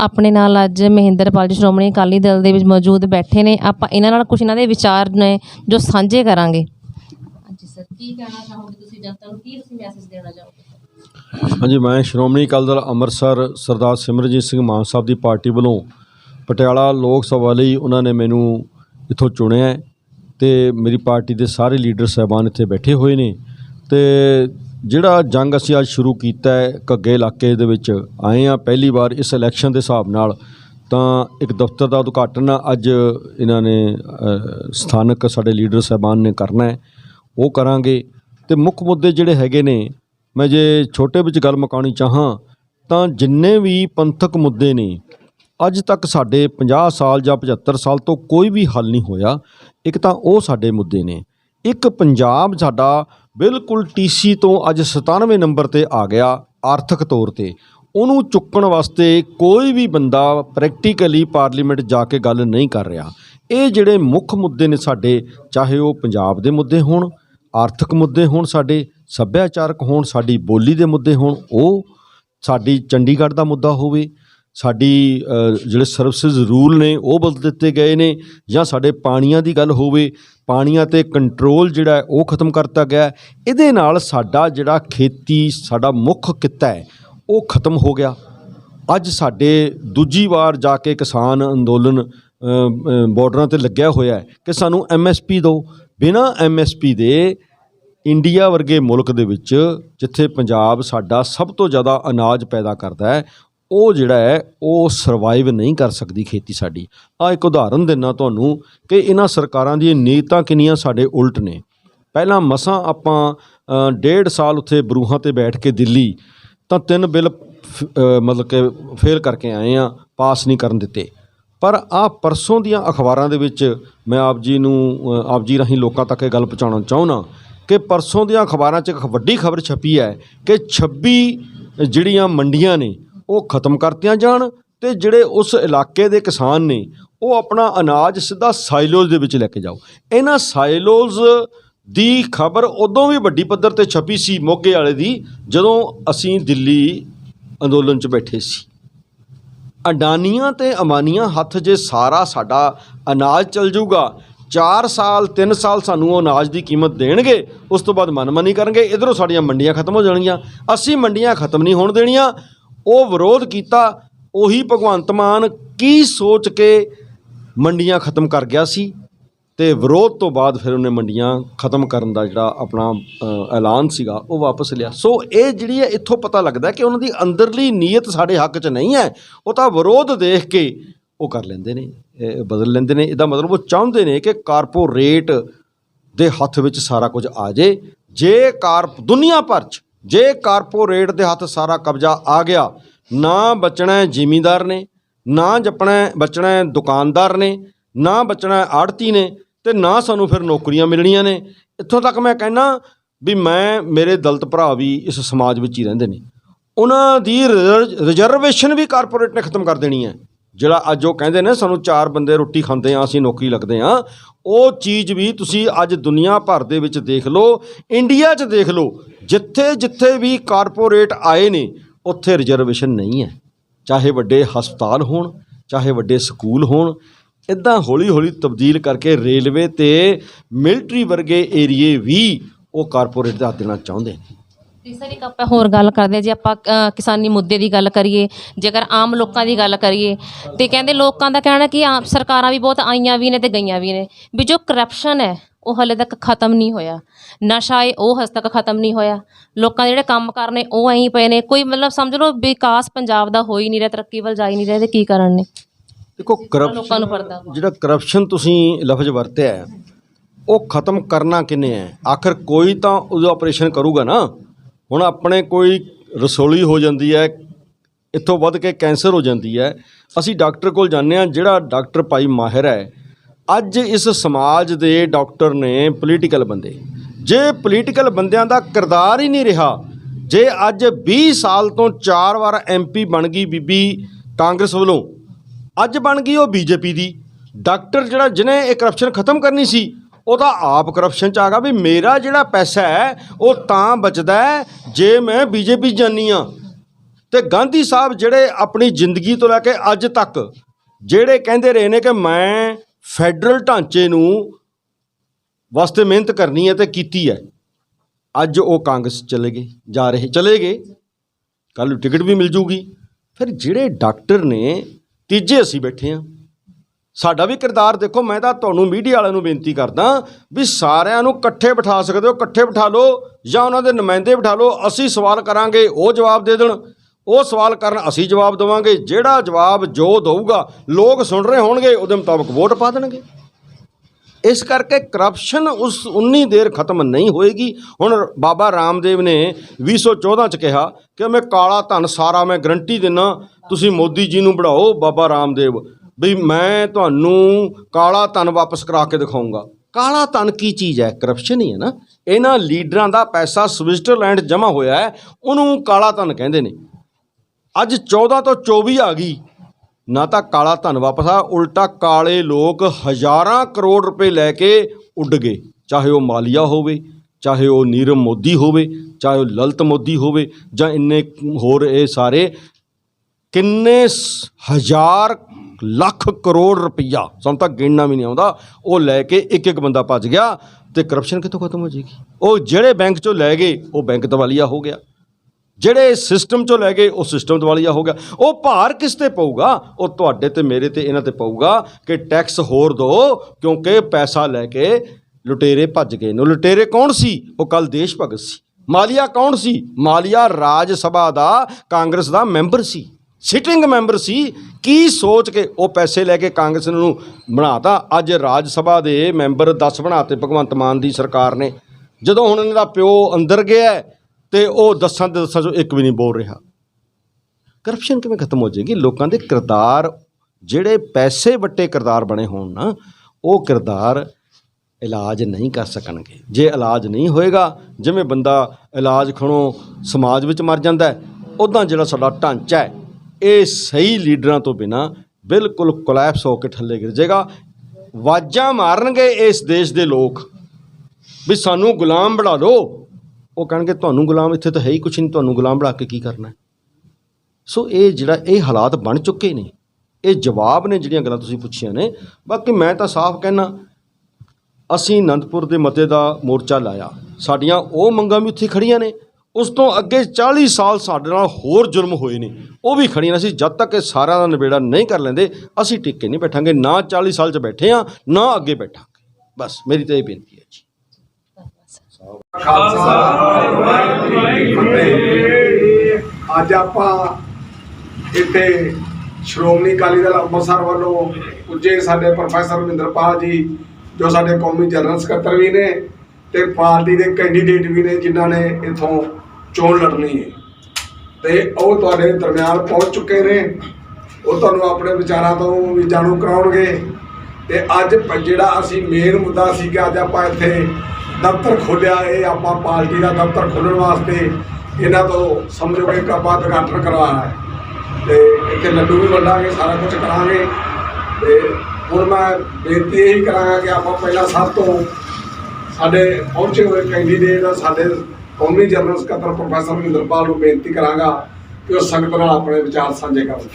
ਆਪਣੇ ਨਾਲ ਅੱਜ ਮਹਿੰਦਰਪਾਲ ਜੀ ਸ਼੍ਰੋਮਣੀ ਅਕਾਲੀ ਦਲ ਦੇ ਵਿੱਚ ਮੌਜੂਦ ਬੈਠੇ ਨੇ। ਆਪਾਂ ਇਹਨਾਂ ਨਾਲ ਕੁਝ ਇਹਨਾਂ ਦੇ ਵਿਚਾਰ ਨੇ ਜੋ ਸਾਂਝੇ ਕਰਾਂਗੇ। ਹਾਂਜੀ ਸਰ ਕੀ ਕਹਿਣਾ ਚਾਹੋਗੇ ਤੁਸੀਂ? ਜਨਤਾ ਨੂੰ ਕੀ ਤੁਸੀਂ ਮੈਸੇਜ ਦੇਣਾ ਚਾਹੋਗੇ? ਹਾਂਜੀ ਮੈਂ ਸ਼੍ਰੋਮਣੀ ਅਕਾਲੀ ਦਲ ਅੰਮ੍ਰਿਤਸਰ ਸਰਦਾਰ ਸਿਮਰਜੀਤ ਸਿੰਘ ਮਾਨ ਸਾਹਿਬ ਦੀ ਪਾਰਟੀ ਵੱਲੋਂ ਪਟਿਆਲਾ ਲੋਕ ਸਭਾ ਲਈ ਉਹਨਾਂ ਨੇ ਮੈਨੂੰ ਇੱਥੋਂ ਚੁਣਿਆ ਹੈ ਤੇ ਮੇਰੀ ਪਾਰਟੀ ਦੇ ਸਾਰੇ ਲੀਡਰ ਸਾਹਿਬਾਨ ਇੱਥੇ ਬੈਠੇ ਹੋਏ ਨੇ ਤੇ ਜਿਹੜਾ ਜੰਗ ਅਸੀਂ ਅੱਜ ਸ਼ੁਰੂ ਕੀਤਾ ਹੈ ਕੱਗੇ ਇਲਾਕੇ ਦੇ ਵਿੱਚ ਆਏ ਆ ਪਹਿਲੀ ਵਾਰ ਇਸ ਇਲੈਕਸ਼ਨ ਦੇ ਹਿਸਾਬ ਨਾਲ, ਤਾਂ ਇੱਕ ਦਫ਼ਤਰ ਦਾ ਉਦਘਾਟਨ ਅੱਜ ਇਹਨਾਂ ਨੇ ਸਥਾਨਕ ਸਾਡੇ ਲੀਡਰ ਸਾਹਿਬਾਨ ਨੇ ਕਰਨਾ ਹੈ, ਉਹ ਕਰਾਂਗੇ। ਤੇ ਮੁੱਖ ਮੁੱਦੇ ਜਿਹੜੇ ਹੈਗੇ ਨੇ, ਮੈਂ ਜੇ ਛੋਟੇ ਵਿੱਚ ਗੱਲ ਮੁਕਾਉਣੀ ਚਾਹਾਂ, ਤਾਂ ਜਿੰਨੇ ਵੀ ਪੰਥਕ ਮੁੱਦੇ ਨੇ, ਅੱਜ ਤੱਕ ਸਾਡੇ 50 ਸਾਲ ਜਾਂ 75 ਸਾਲ ਤੋਂ ਕੋਈ ਵੀ ਹੱਲ ਨਹੀਂ ਹੋਇਆ। ਇੱਕ ਤਾਂ ਉਹ ਸਾਡੇ ਮੁੱਦੇ ਨੇ। ਇੱਕ ਪੰਜਾਬ ਸਾਡਾ ਬਿਲਕੁਲ ਟੀਸੀ ਤੋਂ ਅੱਜ 97 ਨੰਬਰ ਤੇ ਆ ਗਿਆ ਆਰਥਿਕ ਤੌਰ ਤੇ। ਉਹਨੂੰ ਚੁੱਕਣ ਵਾਸਤੇ ਕੋਈ ਵੀ ਬੰਦਾ ਪ੍ਰੈਕਟੀਕਲੀ ਪਾਰਲੀਮੈਂਟ ਜਾ ਕੇ ਗੱਲ ਨਹੀਂ ਕਰ ਰਿਹਾ। ਇਹ ਜਿਹੜੇ ਮੁੱਖ ਮੁੱਦੇ ਨੇ ਸਾਡੇ, ਚਾਹੇ ਉਹ ਪੰਜਾਬ ਦੇ ਮੁੱਦੇ ਹੋਣ, ਆਰਥਿਕ ਮੁੱਦੇ ਹੋਣ ਸਾਡੇ, ਸੱਭਿਆਚਾਰਕ ਹੋਣ, ਸਾਡੀ ਬੋਲੀ ਦੇ ਮੁੱਦੇ ਹੋਣ, ਉਹ ਸਾਡੀ ਚੰਡੀਗੜ੍ਹ ਦਾ ਮੁੱਦਾ ਹੋਵੇ ਸਾਡੀ ਜਿਹੜੇ ਸਰਵਿਸਿਜ਼ ਰੂਲ ਨੇ ਉਹ ਬਦਲ ਦਿੱਤੇ ਗਏ ਨੇ ਜਾਂ ਸਾਡੇ ਪਾਣੀਆਂ ਦੀ ਗੱਲ ਹੋਵੇ ਪਾਣੀਆਂ ਤੇ ਕੰਟਰੋਲ ਜਿਹੜਾ ਉਹ ਖਤਮ ਕਰਤਾ ਗਿਆ ਇਹਦੇ ਨਾਲ ਸਾਡਾ ਜਿਹੜਾ ਖੇਤੀ ਸਾਡਾ ਮੁੱਖ ਕਿੱਤਾ ਹੈ ਉਹ ਖਤਮ ਹੋ ਗਿਆ। ਅੱਜ ਸਾਡੇ ਦੂਜੀ ਵਾਰ ਜਾ ਕੇ ਕਿਸਾਨ ਅੰਦੋਲਨ ਅ, ਬਾਰਡਰਾਂ ਤੇ ਲੱਗਿਆ ਹੋਇਆ ਹੈ ਕਿ ਸਾਨੂੰ ਐਮਐਸਪੀ ਦਿਓ। ਬਿਨਾਂ ਐਮਐਸਪੀ ਦੇ ਇੰਡੀਆ ਵਰਗੇ ਮੁਲਕ ਦੇ ਵਿੱਚ ਜਿੱਥੇ ਪੰਜਾਬ ਸਾਡਾ ਸਭ ਤੋਂ ਜ਼ਿਆਦਾ ਅਨਾਜ ਪੈਦਾ ਕਰਦਾ ਹੈ ਉਹ ਜਿਹੜਾ ਹੈ, ਉਹ ਸਰਵਾਈਵ ਨਹੀਂ ਕਰ ਸਕਦੀ ਖੇਤੀ ਸਾਡੀ। ਆ ਇੱਕ ਉਦਾਹਰਨ ਦਿੰਨਾ ਤੁਹਾਨੂੰ ਕਿ ਇਹਨਾਂ ਸਰਕਾਰਾਂ ਦੀਆਂ ਨੀਤਾਂ ਕਿੰਨੀਆਂ ਸਾਡੇ ਉਲਟ ਨੇ। ਪਹਿਲਾਂ ਮਸਾਂ ਆਪਾਂ ਡੇਢ ਸਾਲ ਉੱਥੇ ਬਰੂਹਾਂ ਤੇ ਬੈਠ ਕੇ ਦਿੱਲੀ, ਤਾਂ ਤਿੰਨ ਬਿੱਲ ਫ- ਮਤਲਬ ਕਿ ਫੇਲ ਕਰਕੇ ਆਏ ਆ ਪਾਸ ਨਹੀਂ ਕਰਨ ਦਿੱਤੇ। ਪਰ ਆ ਪਰਸੋਂ ਦੀਆਂ ਅਖਬਾਰਾਂ ਦੇ ਵਿੱਚ ਮੈਂ ਆਪ ਜੀ ਨੂੰ ਆਪ ਜੀ ਰਾਹੀਂ ਲੋਕਾਂ ਤੱਕ ਇਹ ਗੱਲ ਪਹੁੰਚਾਉਣਾ ਚਾਹੁੰਦਾ ਕਿ ਪਰਸੋਂ ਦੀਆਂ ਅਖਬਾਰਾਂ 'ਚ ਇੱਕ ਵੱਡੀ ਖਬਰ ਛਪੀ ਹੈ ਕਿ 26 ਜਿਹੜੀਆਂ ਮੰਡੀਆਂ ਨੇ ਉਹ ਖਤਮ ਕਰਤੀਆਂ ਜਾਣ ਤੇ ਜਿਹੜੇ ਉਸ ਇਲਾਕੇ ਦੇ ਕਿਸਾਨ ਨੇ, ਉਹ ਆਪਣਾ ਅਨਾਜ ਸਿੱਧਾ ਸਾਈਲੋਜ਼ ਦੇ ਵਿੱਚ ਲੈ ਕੇ ਜਾਓ। ਇਹਨਾਂ ਸਾਈਲੋਜ਼ ਦੀ ਖਬਰ ਉਦੋਂ ਵੀ ਵੱਡੀ ਪੱਧਰ ਤੇ ਛਪੀ ਸੀ ਮੋਗੇ ਵਾਲੇ ਦੀ, ਜਦੋਂ ਅਸੀਂ ਦਿੱਲੀ ਅੰਦੋਲਨ 'ਚ ਬੈਠੇ ਸੀ। ਅਡਾਨੀਆਂ ਤੇ ਅਮਾਨੀਆਂ ਹੱਥ ਜੇ ਸਾਰਾ ਸਾਡਾ ਅਨਾਜ ਚਲ ਜਾਊਗਾ 4 ਸਾਲ 3 ਸਾਲ ਸਾਨੂੰ ਉਹ ਅਨਾਜ ਦੀ ਕੀਮਤ ਦੇਣਗੇ, ਉਸ ਤੋਂ ਬਾਅਦ ਮਨਮਾਨੀ ਕਰਨਗੇ, ਇਧਰੋਂ ਸਾਡੀਆਂ ਮੰਡੀਆਂ ਖਤਮ ਹੋ ਜਾਣਗੀਆਂ। ਅਸੀਂ ਮੰਡੀਆਂ ਖਤਮ ਨਹੀਂ ਹੋਣ ਦੇਣੀਆਂ ਉਹ ਵਿਰੋਧ ਕੀਤਾ, ਉਹੀ ਭਗਵੰਤ ਮਾਨ ਕੀ ਸੋਚ ਕੇ ਮੰਡੀਆਂ ਖਤਮ ਕਰ ਗਿਆ ਸੀ ਤੇ ਵਿਰੋਧ ਤੋਂ ਬਾਅਦ ਫਿਰ ਉਹਨੇ ਮੰਡੀਆਂ ਖਤਮ ਕਰਨ ਦਾ ਜਿਹੜਾ ਆਪਣਾ ਐਲਾਨ ਸੀਗਾ, ਉਹ ਵਾਪਸ ਲਿਆ। ਸੋ ਇਹ ਜਿਹੜੀ ਹੈ, ਇੱਥੋਂ ਪਤਾ ਲੱਗਦਾ ਕਿ ਉਹਨਾਂ ਦੀ ਅੰਦਰਲੀ ਨੀਅਤ ਸਾਡੇ ਹੱਕ 'ਚ ਨਹੀਂ ਹੈ। ਉਹ ਤਾਂ ਵਿਰੋਧ ਦੇਖ ਕੇ ਉਹ ਕਰ ਲੈਂਦੇ ਨੇ ਬਦਲ ਲੈਂਦੇ ਨੇ। ਇਹਦਾ ਮਤਲਬ ਉਹ ਚਾਹੁੰਦੇ ਨੇ ਕਿ ਕਾਰਪੋਰੇਟ ਦੇ ਹੱਥ ਵਿੱਚ ਸਾਰਾ ਕੁਝ ਆ ਜੇ ਜੇ ਕਾਰ ਦੁਨੀਆ ਭਰ 'ਚ ਜੇ ਕਾਰਪੋਰੇਟ ਦੇ ਹੱਥ ਸਾਰਾ ਕਬਜ਼ਾ ਆ ਗਿਆ, ਨਾ ਬਚਣਾ ਹੈ ਜ਼ਿਮੀਂਦਾਰ ਨੇ, ਨਾ ਜਪਣਾ ਬਚਣਾ ਦੁਕਾਨਦਾਰ ਨੇ, ਨਾ ਬਚਣਾ ਆੜਤੀ ਨੇ ਤੇ ਨਾ ਸਾਨੂੰ ਫਿਰ ਨੌਕਰੀਆਂ ਮਿਲਣੀਆਂ ਨੇ। ਇੱਥੋਂ ਤੱਕ ਮੈਂ ਕਹਿੰਨਾ ਵੀ ਮੈਂ, ਮੇਰੇ ਦਲਤ ਭਰਾ ਵੀ ਇਸ ਸਮਾਜ ਵਿੱਚ ਹੀ ਰਹਿੰਦੇ ਨੇ। ਉਹਨਾਂ ਦੀ ਰਿਜ਼ਰ- ਰਿਜ਼ਰਵੇਸ਼ਨ ਵੀ ਕਾਰਪੋਰੇਟ ਨੇ ਖਤਮ ਕਰ ਦੇਣੀ ਹੈ। ਜਿਹੜਾ ਅੱਜ ਉਹ ਕਹਿੰਦੇ ਨੇ, ਸਾਨੂੰ ਚਾਰ ਬੰਦੇ ਰੋਟੀ ਖਾਂਦੇ ਆ, ਅਸੀਂ ਨੌਕਰੀ ਲੱਗਦੇ ਆ, ਉਹ ਚੀਜ਼ ਵੀ ਤੁਸੀਂ ਅੱਜ ਦੁਨੀਆ ਭਰ ਦੇ ਵਿੱਚ ਦੇਖ ਲਓ, ਇੰਡੀਆ 'ਚ ਦੇਖ ਲਓ, ਜਿੱਥੇ ਜਿੱਥੇ ਵੀ ਕਾਰਪੋਰੇਟ ਆਏ ਨੇ, ਉੱਥੇ ਰਿਜ਼ਰਵੇਸ਼ਨ ਨਹੀਂ ਹੈ। ਚਾਹੇ ਵੱਡੇ ਹਸਪਤਾਲ ਹੋਣ, ਚਾਹੇ ਵੱਡੇ ਸਕੂਲ ਹੋਣ ਇਦਾਂ ਹੌਲੀ ਹੌਲੀ ਤਬਦੀਲ ਕਰਕੇ ਰੇਲਵੇ ਤੇ ਮਿਲਟਰੀ ਵਰਗੇ ਏਰੀਏ ਵੀ ਉਹ ਕਾਰਪੋਰੇਟ ਦਾ ਦੇਣਾ ਚਾਹੁੰਦੇ ਨੇ। ਤੇ ਸਰ ਇੱਕ ਆਪਾਂ ਹੋਰ ਗੱਲ ਕਰਦੇ ਹਾਂ, ਜੇ ਆਪਾਂ ਅ, ਕਿਸਾਨੀ ਮੁੱਦੇ ਦੀ ਗੱਲ ਕਰੀਏ ਜੇਕਰ ਆਮ ਲੋਕਾਂ ਦੀ ਗੱਲ ਕਰੀਏ ਤੇ ਕਹਿੰਦੇ ਲੋਕਾਂ ਦਾ ਕਹਿਣਾ ਕਿ ਆਮ ਸਰਕਾਰਾਂ ਵੀ ਬਹੁਤ ਆਈਆਂ ਵੀ ਨੇ ਤੇ ਗਈਆਂ ਵੀ ਨੇ ਵੀ ਜੋ ਕਰਪਸ਼ਨ ਹੈ ਉਹ ਹਲੇ ਤੱਕ ਖਤਮ ਨਹੀਂ ਹੋਇਆ। ਨਸ਼ਾ ਹੈ ਉਹ ਹਜੇ ਤੱਕ ਖਤਮ ਨਹੀਂ ਹੋਇਆ। ਲੋਕਾਂ ਦੇ ਜਿਹੜੇ ਕੰਮ ਕਰਨੇ ਉਹ ਐਂ ਹੀ ਪਏ ਨੇ। ਕੋਈ ਮਤਲਬ ਸਮਝ ਲਓ ਵਿਕਾਸ ਪੰਜਾਬ ਦਾ ਹੋ ਹੀ ਨਹੀਂ ਰਿਹਾ ਤਰੱਕੀ ਵੱਲ ਜਾ ਹੀ ਨਹੀਂ ਰਿਹਾ ਤੇ ਕੀ ਕਾਰਨ ਨੇ? ਦੇਖੋ ਲੋਕਾਂ ਕਰਪਸ਼ਨ ਜਿਹੜਾ ਕਰਪਸ਼ਨ ਤੁਸੀਂ ਲਫ਼ਜ਼ ਵਰਤਿਆ ਹੈ, ਉਹ ਖਤਮ ਕਰਨਾ ਕਿਨੇ ਹੈ? ਆਖਰ ਕੋਈ ਤਾਂ ਉਹਦਾ ਆਪਰੇਸ਼ਨ ਕਰੂਗਾ ਨਾ। ਹੁਣ ਆਪਣੇ ਕੋਈ ਰਸੋਲੀ ਹੋ ਜਾਂਦੀ ਹੈ, ਇੱਥੋਂ ਵੱਧ ਕੇ ਕੈਂਸਰ ਹੋ ਜਾਂਦੀ ਹੈ, ਅਸੀਂ ਡਾਕਟਰ ਕੋਲ ਜਾਂਦੇ ਹਾਂ, ਜਿਹੜਾ ਡਾਕਟਰ ਭਾਈ ਮਾਹਿਰ ਹੈ। ਅੱਜ ਇਸ ਸਮਾਜ ਦੇ ਡਾਕਟਰ ਨੇ ਪੋਲੀਟੀਕਲ ਬੰਦੇ। ਜੇ ਪੋਲੀਟੀਕਲ ਬੰਦਿਆਂ ਦਾ ਕਿਰਦਾਰ ਹੀ ਨਹੀਂ ਰਿਹਾ, ਜੇ ਅੱਜ 20 ਸਾਲ ਤੋਂ ਚਾਰ ਵਾਰ ਐਮਪੀ ਬਣ ਗਈ ਬੀਬੀ ਕਾਂਗਰਸ ਵੱਲੋਂ, ਅੱਜ ਬਣ ਗਈ ਉਹ ਬੀਜੇਪੀ ਦੀ। ਡਾਕਟਰ ਜਿਹੜਾ ਜਿਹਨੇ ਇਹ ਕਰਪਸ਼ਨ ਖਤਮ ਕਰਨੀ ਸੀ ਉਹ ਤਾਂ ਆਪ ਕਰਪਸ਼ਨ ਚ ਆ ਗਿਆ ਵੀ ਮੇਰਾ ਜਿਹੜਾ ਪੈਸਾ ਹੈ, ਉਹ ਤਾਂ ਬਚਦਾ ਜੇ ਮੈਂ ਬੀਜੇਪੀ ਜਾਨੀ ਆ ਤੇ ਗਾਂਧੀ ਸਾਹਿਬ ਜਿਹੜੇ ਆਪਣੀ ਜ਼ਿੰਦਗੀ ਤੋਂ ਲੈ ਕੇ ਅੱਜ ਤੱਕ ਜਿਹੜੇ ਕਹਿੰਦੇ ਰਹੇ ਨੇ ਕਿ ਮੈਂ ਫੈਡਰਲ ਢਾਂਚੇ ਨੂੰ ਵਾਸਤੇ ਮਿਹਨਤ ਕਰਨੀ ਹੈ ਤੇ ਕੀਤੀ ਹੈ, ਅੱਜ ਉਹ ਕਾਂਗਰਸ ਚਲੇ ਗਏ, ਜਾ ਰਹੇ, ਚਲੇ ਗਏ। ਕੱਲ ਨੂੰ ਟਿਕਟ ਵੀ ਮਿਲ ਜੂਗੀ। ਫਿਰ ਜਿਹੜੇ ਡਾਕਟਰ ਨੇ, ਤੀਜੇ ਅਸੀਂ ਬੈਠੇ ਆ ਸਾਡਾ ਵੀ ਕਿਰਦਾਰ ਦੇਖੋ, ਮੈਂ ਤਾਂ ਤੁਹਾਨੂੰ ਮੀਡੀਆ ਵਾਲਿਆਂ ਨੂੰ ਬੇਨਤੀ ਕਰਦਾ ਵੀ ਸਾਰਿਆਂ ਨੂੰ ਇਕੱਠੇ ਬਿਠਾ ਸਕਦੇ ਹੋ, ਇਕੱਠੇ ਬਿਠਾ ਲਓ ਜਾਂ ਉਹਨਾਂ ਦੇ ਨੁਮਾਇੰਦੇ ਬਿਠਾ ਲਓ, ਅਸੀਂ ਸਵਾਲ ਕਰਾਂਗੇ, ਉਹ ਜਵਾਬ ਦੇ ਦੇਣ। ਉਹ ਸਵਾਲ ਕਰਨ ਅਸੀਂ ਜਵਾਬ ਦੇਵਾਂਗੇ, ਜਿਹੜਾ ਜਵਾਬ ਜੋ ਦਊਗਾ, ਲੋਕ ਸੁਣ ਰਹੇ ਹੋਣਗੇ, ਉਹਦੇ ਮੁਤਾਬਕ ਵੋਟ ਪਾ ਦੇਣਗੇ। ਇਸ ਕਰਕੇ ਕਰਪਸ਼ਨ ਉਸ ਉਨੀ ਦੇਰ ਖਤਮ ਨਹੀਂ ਹੋਏਗੀ। ਹੁਣ ਬਾਬਾ ਰਾਮਦੇਵ ਨੇ 2014 ਚ ਕਿਹਾ ਕਿ ਮੈਂ ਕਾਲਾ ਧਨ ਸਾਰਾ ਮੈਂ ਗਰੰਟੀ ਦਿੰਨਾ, ਤੁਸੀਂ ਮੋਦੀ ਜੀ ਨੂੰ ਬਣਾਓ, ਬਾਬਾ ਰਾਮਦੇਵ। ਵੀ ਮੈਂ ਤੁਹਾਨੂੰ ਕਾਲਾ ਧਨ ਵਾਪਸ ਕਰਾ ਕੇ ਦਿਖਾਊਂਗਾ ਕਾਲਾ ਧਨ ਕੀ ਚੀਜ਼ ਹੈ? ਕਰਪਸ਼ਨ ਹੀ ਹੈ ਨਾ। ਇਹਨਾਂ ਲੀਡਰਾਂ ਦਾ ਪੈਸਾ ਸਵਿਟਜ਼ਰਲੈਂਡ ਜਮ੍ਹਾਂ ਹੋਇਆ ਹੈ। ਉਹਨੂੰ ਕਾਲਾ ਧਨ ਕਹਿੰਦੇ ਨੇ। ਅੱਜ 14 ਤੋਂ 24 ਆ ਗਈ। ਨਾ ਤਾਂ ਕਾਲਾ ਧਨ ਵਾਪਸ ਆ ਉਲਟਾ ਕਾਲੇ ਲੋਕ ਹਜ਼ਾਰਾਂ ਕਰੋੜ ਰੁਪਏ ਲੈ ਕੇ ਉੱਡ ਗਏ। ਚਾਹੇ ਉਹ ਮਾਲੀਆ ਹੋਵੇ, ਚਾਹੇ ਉਹ ਨੀਰਵ ਮੋਦੀ ਹੋਵੇ, ਚਾਹੇ ਉਹ ਲਲਿਤ ਮੋਦੀ ਹੋਵੇ ਜਾਂ ਇੰਨੇ ਹੋਰ ਇਹ ਸਾਰੇ, ਕਿੰਨੇ ਸ- ਹਜ਼ਾਰ ਲੱਖ ਕਰੋੜ ਰੁਪਈਆ। ਸਾਨੂੰ ਤਾਂ ਗਿਣਨਾ ਵੀ ਨਹੀਂ ਆਉਂਦਾ। ਉਹ ਲੈ ਕੇ ਇੱਕ ਇੱਕ ਬੰਦਾ ਭੱਜ ਗਿਆ ਤੇ ਕਰਪਸ਼ਨ ਕਿੱਥੋਂ ਖਤਮ ਹੋ ਜਾਏਗੀ? ਉਹ ਜਿਹੜੇ ਬੈਂਕ ਚੋਂ ਲੈ ਗਏ, ਉਹ ਬੈਂਕ ਦਿਵਾਲੀਆ ਹੋ ਗਿਆ। ਜਿਹੜੇ ਸਿਸਟਮ ਚੋਂ ਲੈ ਗਏ, ਉਹ ਸਿਸਟਮ ਦਿਵਾਲੀਆ ਹੋ ਗਿਆ। ਉਹ ਭਾਰ ਕਿਸ ਤੇ ਪਊਗਾ? ਉਹ ਤੁਹਾਡੇ ਤੇ, ਮੇਰੇ ਤੇ, ਇਹਨਾਂ ਤੇ ਪਊਗਾ ਕਿ ਟੈਕਸ ਹੋਰ ਦਿਓ ਕਿਉਂਕਿ ਪੈਸਾ ਲੈ ਕੇ ਲੁਟੇਰੇ ਭੱਜ ਗਏ ਨੇ। ਲੁਟੇਰੇ ਕੌਣ ਸੀ? ਉਹ ਕੱਲ ਦੇਸ਼ ਭਗਤ ਸੀ। ਮਾਲੀਆ ਕੌਣ ਸੀ? ਮਾਲੀਆ ਰਾਜ ਸਭਾ ਦਾ ਕਾਂਗਰਸ ਦਾ ਮੈਂਬਰ ਸੀ। ਸਿਟਿੰਗ ਮੈਂਬਰ ਸੀ ਕੀ ਸੋਚ ਕੇ ਉਹ ਪੈਸੇ ਲੈ ਕੇ ਕਾਂਗਰਸ ਨੂੰ ਬਣਾਤਾ? ਅੱਜ ਰਾਜ ਸਭਾ ਦੇ ਮੈਂਬਰ 10 ਬਣਾਤੇ ਭਗਵੰਤ ਮਾਨ ਦੀ ਸਰਕਾਰ ਨੇ। ਜਦੋਂ ਹੁਣ ਇਹਨਾਂ ਦਾ ਪਿਓ ਅੰਦਰ ਗਿਆ ਹੈ, ਤੇ ਉਹ ਦੱਸਾਂ ਦੇ ਦੱਸਾਂ ਚੋਂ ਇੱਕ ਵੀ ਨਹੀਂ ਬੋਲ ਰਿਹਾ। ਕਰਪਸ਼ਨ ਕਿਵੇਂ ਖਤਮ ਹੋ ਜਾਏਗੀ? ਲੋਕਾਂ ਦੇ ਕਿਰਦਾਰ ਜਿਹੜੇ ਪੈਸੇ ਵੱਟੇ ਕਿਰਦਾਰ ਬਣੇ ਹੋਣ ਨਾ ਉਹ ਕਿਰਦਾਰ ਇਲਾਜ ਨਹੀਂ ਕਰ ਸਕਣਗੇ। ਜੇ ਇਲਾਜ ਨਹੀਂ ਹੋਏਗਾ ਜਿਵੇਂ ਬੰਦਾ ਇਲਾਜ ਖਣੋ ਸਮਾਜ ਵਿੱਚ ਮਰ ਜਾਂਦਾ ਹੈ ਉਦਾਂ ਜਿਹੜਾ ਸਾਡਾ ਢਾਂਚਾ ਹੈ ਇਹ ਸਹੀ ਲੀਡਰਾਂ ਤੋਂ ਬਿਨਾ ਬਿਲਕੁਲ ਕੋਲੈਪਸ ਹੋ ਕੇ ਥੱਲੇ ਗਿਰ ਜਾਏਗਾ। ਵਾਜਾਂ ਮਾਰਨਗੇ ਇਸ ਦੇਸ਼ ਦੇ ਲੋਕ ਵੀ ਸਾਨੂੰ ਗੁਲਾਮ ਬਣਾ ਲਓ ਉਹ ਕਹਿਣਗੇ, ਤੁਹਾਨੂੰ ਗੁਲਾਮ ਇੱਥੇ ਤਾਂ ਹੈ ਹੀ ਕੁਛ ਨਹੀਂ, ਤੁਹਾਨੂੰ ਗੁਲਾਮ ਬਣਾ ਕੇ ਕੀ ਕਰਨਾ ਸੋ ਇਹ ਜਿਹੜਾ ਇਹ ਹਾਲਾਤ ਬਣ ਚੁੱਕੇ ਨੇ, ਇਹ ਜਵਾਬ ਨੇ ਜਿਹੜੀਆਂ ਗੱਲਾਂ ਤੁਸੀਂ ਪੁੱਛੀਆਂ ਨੇ। ਬਾਕੀ ਮੈਂ ਤਾਂ ਸਾਫ਼ ਕਹਿਣਾ, ਅਸੀਂ ਅਨੰਦਪੁਰ ਦੇ ਮਤੇ ਦਾ ਮੋਰਚਾ ਲਾਇਆ। ਸਾਡੀਆਂ ਉਹ ਮੰਗਾਂ ਵੀ ਉੱਥੇ ਖੜੀਆਂ ਨੇ। ਉਸ ਤੋਂ ਅੱਗੇ 40 ਸਾਲ ਸਾਡੇ ਨਾਲ ਹੋਰ ਜ਼ੁਲਮ ਹੋਏ ਨੇ। ਉਹ ਵੀ ਖੜੀਆਂ ਅਸੀਂ ਜਦ ਤੱਕ ਇਹ ਸਾਰਿਆਂ ਦਾ ਨਿਬੇੜਾ ਨਹੀਂ ਕਰ ਲੈਂਦੇ, ਅਸੀਂ ਟਿੱਕੇ ਨਹੀਂ ਬੈਠਾਂਗੇ। ਨਾ 40 ਸਾਲ 'ਚ ਬੈਠੇ ਆ ਨਾ ਅੱਗੇ ਬੈਠਾਂਗੇ। ਬਸ, ਮੇਰੀ ਤਾਂ ਇਹ ਬੇਨਤੀ ਹੈ ਜੀ। ਖਾਲਸਾ ਅੱਜ ਆਪਾਂ ਇੱਥੇ ਸ਼੍ਰੋਮਣੀ ਅਕਾਲੀ ਦਲ ਅੰਮ੍ਰਿਤਸਰ ਵੱਲੋਂ ਪੁੱਜੇ ਸਾਡੇ ਪ੍ਰੋਫੈਸਰ ਮਹਿੰਦਰਪਾਲ ਜੀ, ਜੋ ਸਾਡੇ ਕੌਮੀ ਜਨਰਲ ਸਕੱਤਰ ਵੀ ਨੇ ਤੇ ਪਾਰਟੀ ਦੇ ਕੈਂਡੀਡੇਟ ਵੀ ਨੇ, ਜਿਨ੍ਹਾਂ ਨੇ ਇਥੋਂ ਚੋਣ ਲੜਨੀ ਹੈ। ਤੇ ਉਹ ਤੁਹਾਡੇ ਦਰਮਿਆਨ ਪਹੁੰਚ ਚੁੱਕੇ ਨੇ। ਉਹ ਤੁਹਾਨੂੰ ਆਪਣੇ ਵਿਚਾਰਾਂ ਤੋਂ ਵੀ ਜਾਣੂ ਕਰਾਉਣਗੇ। ਤੇ ਅੱਜ ਜਿਹੜਾ ਅਸੀਂ ਮੇਨ ਮੁੱਦਾ ਸੀਗਾ, ਅੱਜ ਆਪਾਂ ਇੱਥੇ ਦਫ਼ਤਰ ਖੋਲਿਆ। ਇਹ ਆਪਾਂ ਪਾਰਟੀ ਦਾ ਦਫ਼ਤਰ ਖੋਲਣ ਵਾਸਤੇ ਇਹਨਾਂ ਤੋਂ ਸਮਝੋ ਕਿ ਕੱਪਾ ਉਦਘਾਟਨ ਕਰਵਾਇਆ ਹੈ। ਤੇ ਇੱਥੇ ਲੱਡੂ ਵੀ ਵੰਡਾਂਗੇ, ਸਾਰਾ ਕੁਝ ਕਰਾਂਗੇ। ਤੇ ਹੁਣ ਮੈਂ ਬੇਨਤੀ ਇਹੀ ਕਰਾਂਗਾ ਕਿ ਆਪਾਂ ਪਹਿਲਾਂ ਸਭ ਤੋਂ ਸਾਡੇ ਪਹੁੰਚੇ ਹੋਏ ਕੈਂਡੀਡੇਟ, ਸਾਡੇ ਕੌਮੀ ਜਨਰਲ ਸਕੱਤਰ ਪ੍ਰੋਫੈਸਰ ਮਹਿੰਦਰਪਾਲ ਨੂੰ ਬੇਨਤੀ ਕਰਾਂਗਾ ਕਿ ਉਹ ਸੰਗਤ ਨਾਲ ਆਪਣੇ ਵਿਚਾਰ ਸਾਂਝੇ ਕਰਨ।